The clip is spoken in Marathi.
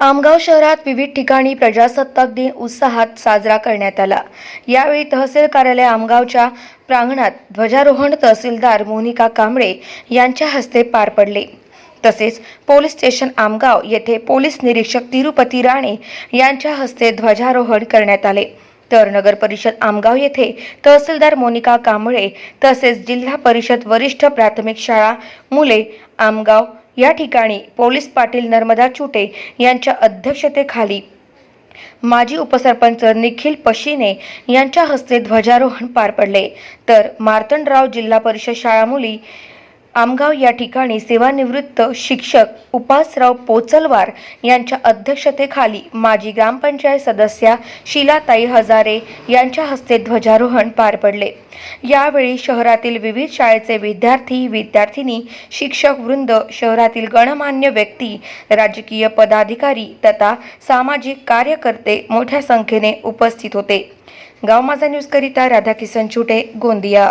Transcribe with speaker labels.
Speaker 1: आमगाव शहरात विविध ठिकाणी प्रजासत्ताक दिन उत्साहात साजरा करण्यात आला. यावेळी तहसील कार्यालय आमगावच्या प्रांगणात ध्वजारोहण तहसीलदार मोनिका कांबळे यांच्या हस्ते पार पडले. तसेच पोलीस स्टेशन आमगाव येथे पोलीस निरीक्षक तिरुपती राणे यांच्या हस्ते ध्वजारोहण करण्यात आले. तर नगर परिषद आमगाव येथे तहसीलदार मोनिका कांबळे तसेच जिल्हा परिषद वरिष्ठ प्राथमिक शाळा मुले आमगाव या ठिकाणी पोलीस पाटील नर्मदा चुटे यांच्या अध्यक्षतेखाली माजी उपसरपंच निखिल पशिने यांच्या हस्ते ध्वजारोहण पार पडले. तर मार्तंडराव जिल्हा परिषद शाळा मुली आमगाव या ठिकाणी सेवानिवृत्त शिक्षक उपासराव पोचलवार यांच्या अध्यक्षतेखाली माजी ग्रामपंचायत सदस्या शिलाताई हजारे यांच्या हस्ते ध्वजारोहण पार पडले. यावेळी शहरातील विविध शाळेचे विद्यार्थी विद्यार्थिनी शिक्षक वृंद शहरातील गणमान्य व्यक्ती राजकीय पदाधिकारी तथा सामाजिक कार्यकर्ते मोठ्या संख्येने उपस्थित होते. गाव माझा न्यूजकरिता राधाकिसन छुटे गोंदिया.